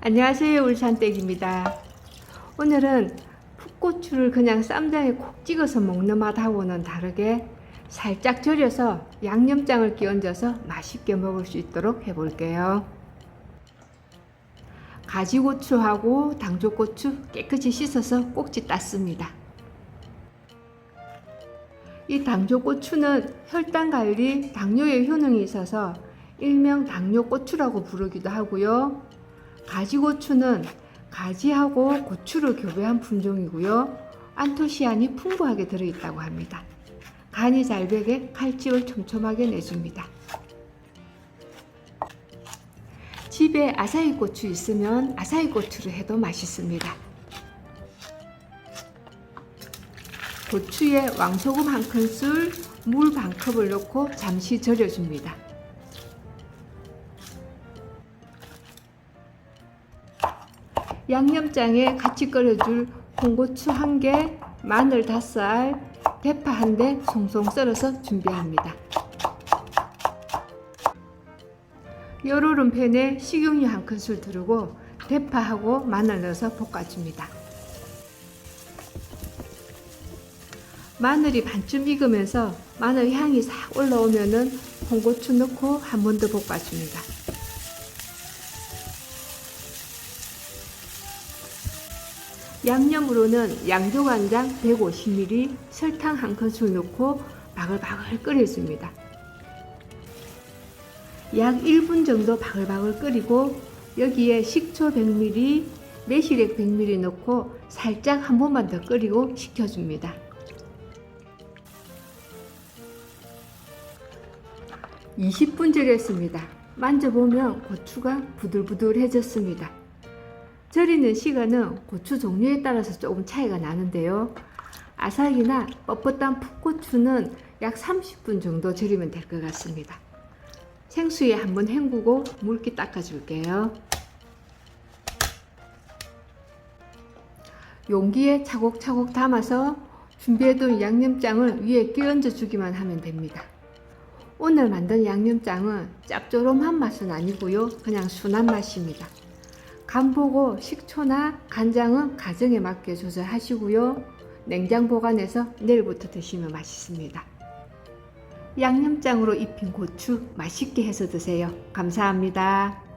안녕하세요 울산댁입니다. 오늘은 풋고추를 그냥 쌈장에 콕 찍어서 먹는 맛하고는 다르게 살짝 절여서 양념장을 끼얹어서 맛있게 먹을 수 있도록 해볼게요. 가지고추하고 당조고추 깨끗이 씻어서 꼭지 땄습니다. 이 당조고추는 혈당 관리, 당뇨의 효능이 있어서 일명 당뇨고추라고 부르기도 하고요. 가지고추는 가지하고 고추를 교배한 품종이고요. 안토시안이 풍부하게 들어있다고 합니다. 간이 잘 배게 칼집을 촘촘하게 내줍니다. 집에 아사이 고추 있으면 아사이 고추를 해도 맛있습니다. 고추에 왕소금 한 큰술, 물 반 컵을 넣고 잠시 절여줍니다. 양념장에 같이 끓여줄 홍고추 한 개, 마늘 다섯 알, 대파 한 대 송송 썰어서 준비합니다. 열오른 팬에 식용유 한 큰술 두르고 대파하고 마늘 넣어서 볶아줍니다. 마늘이 반쯤 익으면서 마늘 향이 싹 올라오면은 홍고추 넣고 한 번 더 볶아줍니다. 양념으로는 양조간장 150ml, 설탕 한 큰술 넣고 바글바글 끓여줍니다. 약 1분 정도 바글바글 끓이고 여기에 식초 100ml, 매실액 100ml 넣고 살짝 한 번만 더 끓이고 식혀줍니다. (20분) 절였습니다. 만져보면 고추가 부들부들해졌습니다. 절이는 시간은 고추 종류에 따라서 조금 차이가 나는데요. 아삭이나 뻣뻣한 풋고추는 약 30분 정도 절이면 될 것 같습니다. 생수에 한번 헹구고 물기 닦아줄게요. 용기에 차곡차곡 담아서 준비해둔 양념장을 위에 끼얹어 주기만 하면 됩니다. 오늘 만든 양념장은 짭조름한 맛은 아니고요. 그냥 순한 맛입니다. 간 보고 식초나 간장은 가정에 맞게 조절하시고요. 냉장 보관해서 내일부터 드시면 맛있습니다. 양념장으로 입힌 고추 맛있게 해서 드세요. 감사합니다.